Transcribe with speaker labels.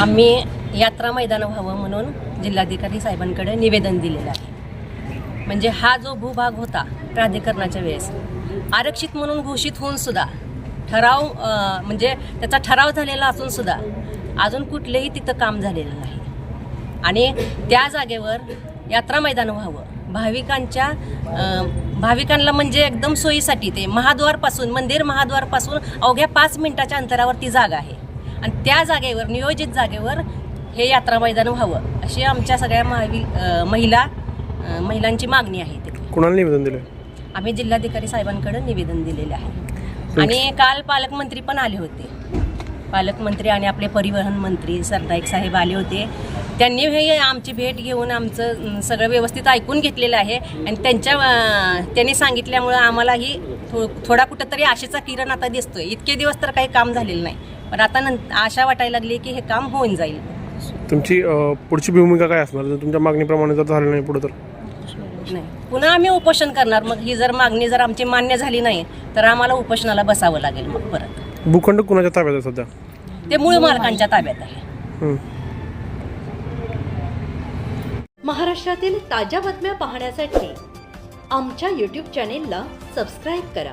Speaker 1: आम्ही यात्रा मैदान व्हावं म्हणून जिल्हाधिकारी साहेबांकडे निवेदन दिलेलं आहे. म्हणजे हा जो भूभाग होता प्राधिकरणाच्या वेळेस आरक्षित म्हणून घोषित होऊन सुद्धा ठराव म्हणजे त्याचा ठराव झालेला असून सुद्धा अजून कुठलेही तिथं काम झालेलं नाही. आणि त्या जागेवर यात्रा मैदान व्हावं. भाविकांच्या भाविकांना म्हणजे एकदम सोयीसाठी ते महाद्वारपासून मंदिर महाद्वारपासून अवघ्या पाच मिनिटाच्या अंतरावर ती जागा आहे. आणि त्या जागेवर नियोजित जागेवर हे यात्रा मैदान व्हावं अशी आमच्या सगळ्या महावि अं, महिला अं, महिलांची मागणी आहे
Speaker 2: कुणाला निवेदन दिलं
Speaker 1: आम्ही जिल्हाधिकारी साहेबांकडे निवेदन दिलेले आहे. आणि काल पालकमंत्री पण आले होते. पालकमंत्री आणि आपले परिवहन मंत्री सरनाईक साहेब आले होते. त्यांनी हे आमची भेट घेऊन आमचं अं, सगळं व्यवस्थित ऐकून घेतलेलं आहे. आणि त्यांच्या अं, त्यांनी सांगितल्यामुळं आम्हालाही थो थोडा कुठंतरी आशेचा किरण आता दिसतोय. इतके दिवस तर काही काम झालेलं नाही. पण आता नंतर आशा वाटायला लागली की हे काम होऊन जाईल.
Speaker 2: तुमची अं, पुढची भूमिका काय असणार? जर तुमच्या मागणीप्रमाणे जर झालं नाही पुढे तर?
Speaker 1: नाही. पुन्हा आम्ही उपोषण करणार. मग ही जर मागणी जर आमची मान्य झाली नाही तर आम्हाला उपोषणाला बसावं लागेल मग परत.
Speaker 2: भूखंड कुणाच्या ताब्यात आहे सध्या?
Speaker 1: ते मूळ मालकांच्या ताब्यात आहे.
Speaker 2: हं.
Speaker 3: महाराष्ट्रातील ताज्या बातम्या पाहण्यासाठी आमच्या यूट्यूब चॅनेलला सबस्क्राईब करा.